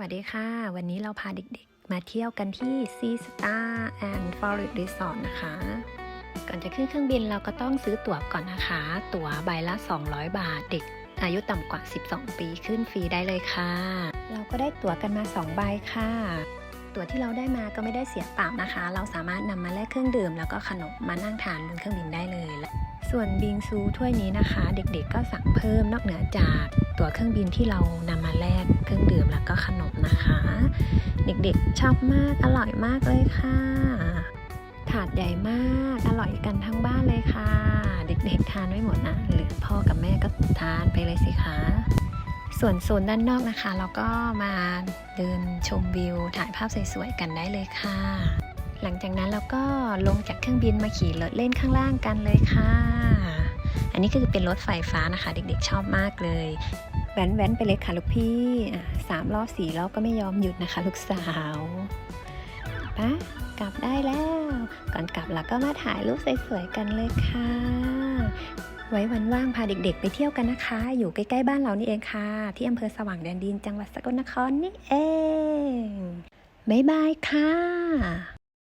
วัสดีค่ะ วันนี้เราพาเด็กๆ มาเที่ยวกันที่ Sea Star and Forest Resort นะคะ ก่อนจะขึ้นเครื่องบินเราก็ต้องซื้อตั๋วก่อนนะคะ ตั๋วใบละ 200 บาท เด็ก อายุต่ำกว่า 12 ปีขึ้นฟรีได้เลยค่ะ เราก็ได้ตั๋วกันมา 2 ใบค่ะ ตั๋วที่เราได้มาก็ไม่ได้เสียเปล่านะคะ เราสามารถนำมาแลกเครื่องดื่ม แล้วก็ขนมมานั่งทานบนเครื่องบินได้เลย ส่วนบิงซูถ้วยนี้นะคะ เด็กๆก็สั่งเพิ่มนอกเหนือจากตั๋วเครื่องบินที่เรานำมาแลกเครื่องดื่มแล้วก็ขนมนะคะ เด็กๆชอบมากอร่อยมากเลยค่ะ ถาดใหญ่มากอร่อยกันทั้งบ้านเลยค่ะ เด็กๆทานไม่หมดนะเหลือพ่อกับแม่ก็ทานไปเลยสิคะส่วนโซนด้านนอกนะคะ เราก็มาเดินชมวิวถ่ายภาพสวยๆกันได้เลยค่ะ หลังจากนั้นเราก็ลงจากเครื่องบินมาขี่รถเล่นข้างล่างกันเลยค่ะ อันนี้คือเป็นรถไฟฟ้านะคะ เด็กๆชอบมากเลยแว้นๆไปเลยค่ะลูกพี่สามรอบสี่รอบก็ไม่ยอมหยุดนะคะลูกสาวปะกลับได้แล้ว ก่อนกลับเราก็มาถ่ายรูปสวยๆกันเลยค่ะ ไว้วันว่างพาเด็กๆ ไปเที่ยวกันนะคะ อยู่ใกล้ๆบ้านเรานี่เองค่ะ ที่อำเภอสว่างแดนดินจังหวัดสกลนครนี่เองบ๊ายบายค่ะ